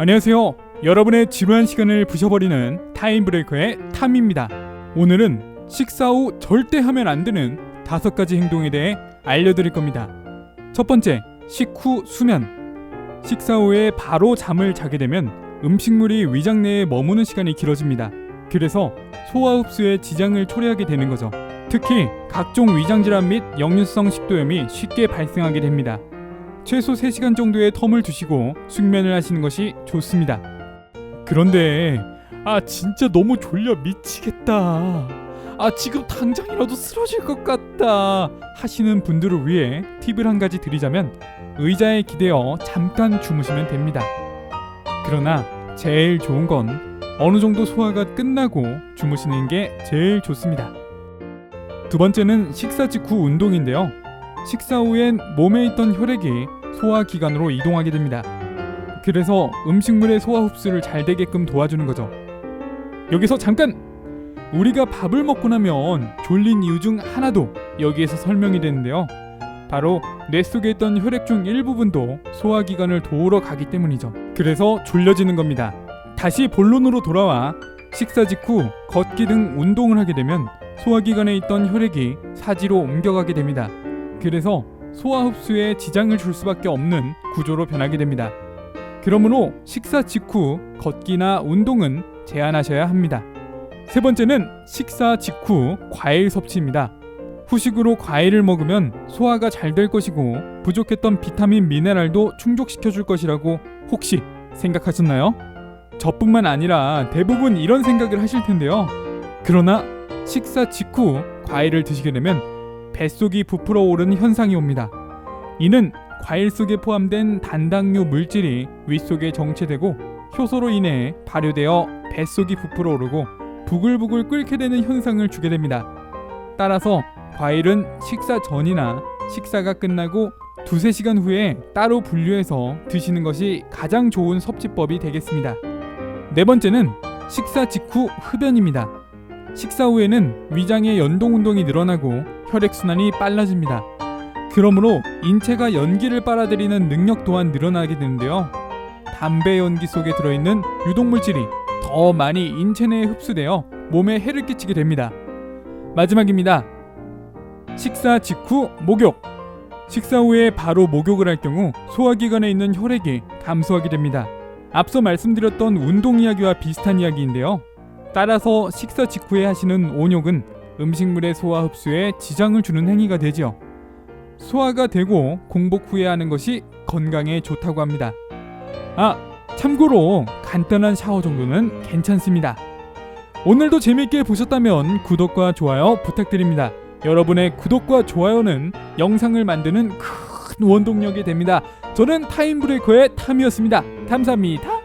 안녕하세요. 여러분의 지루한 시간을 부셔버리는 타임브레이커의 탐입니다. 오늘은 식사 후 절대 하면 안 되는 다섯 가지 행동에 대해 알려드릴 겁니다. 첫 번째, 식후 수면. 식사 후에 바로 잠을 자게 되면 음식물이 위장 내에 머무는 시간이 길어집니다. 그래서 소화 흡수에 지장을 초래하게 되는 거죠. 특히 각종 위장 질환 및 역류성 식도염이 쉽게 발생하게 됩니다. 최소 3시간 정도의 텀을 두시고 숙면을 하시는 것이 좋습니다. 그런데 아 진짜 너무 졸려 미치겠다. 아 지금 당장이라도 쓰러질 것 같다 하시는 분들을 위해 팁을 한 가지 드리자면 의자에 기대어 잠깐 주무시면 됩니다. 그러나 제일 좋은 건 어느 정도 소화가 끝나고 주무시는 게 제일 좋습니다. 두 번째는 식사 직후 운동인데요. 식사 후엔 몸에 있던 혈액이 소화기관으로 이동하게 됩니다. 그래서 음식물의 소화 흡수를 잘 되게끔 도와주는 거죠. 여기서 잠깐! 우리가 밥을 먹고 나면 졸린 이유 중 하나도 여기에서 설명이 되는데요. 바로 뇌 속에 있던 혈액 중 일부분도 소화기관을 도우러 가기 때문이죠. 그래서 졸려지는 겁니다. 다시 본론으로 돌아와 식사 직후 걷기 등 운동을 하게 되면 소화기관에 있던 혈액이 사지로 옮겨가게 됩니다. 그래서 소화 흡수에 지장을 줄 수밖에 없는 구조로 변하게 됩니다. 그러므로 식사 직후 걷기나 운동은 제한하셔야 합니다. 세 번째는 식사 직후 과일 섭취입니다. 후식으로 과일을 먹으면 소화가 잘 될 것이고 부족했던 비타민 미네랄도 충족시켜 줄 것이라고 혹시 생각하셨나요? 저뿐만 아니라 대부분 이런 생각을 하실 텐데요. 그러나 식사 직후 과일을 드시게 되면 뱃속이 부풀어 오르는 현상이 옵니다. 이는 과일 속에 포함된 단당류 물질이 윗속에 정체되고 효소로 인해 발효되어 뱃속이 부풀어 오르고 부글부글 끓게 되는 현상을 주게 됩니다. 따라서 과일은 식사 전이나 식사가 끝나고 두세 시간 후에 따로 분류해서 드시는 것이 가장 좋은 섭취법이 되겠습니다. 네 번째는 식사 직후 흡연입니다. 식사 후에는 위장의 연동 운동이 늘어나고 혈액 순환이 빨라집니다. 그러므로 인체가 연기를 빨아들이는 능력 또한 늘어나게 되는데요. 담배 연기 속에 들어있는 유독물질이 더 많이 인체 내에 흡수되어 몸에 해를 끼치게 됩니다. 마지막입니다. 식사 직후 목욕. 식사 후에 바로 목욕을 할 경우 소화기관에 있는 혈액이 감소하게 됩니다. 앞서 말씀드렸던 운동 이야기와 비슷한 이야기인데요. 따라서 식사 직후에 하시는 온욕은 음식물의 소화 흡수에 지장을 주는 행위가 되지요. 소화가 되고 공복 후에 하는 것이 건강에 좋다고 합니다. 아, 참고로 간단한 샤워 정도는 괜찮습니다. 오늘도 재밌게 보셨다면 구독과 좋아요 부탁드립니다. 여러분의 구독과 좋아요는 영상을 만드는 큰 원동력이 됩니다. 저는 타임브레이커의 탐이었습니다. 감사합니다.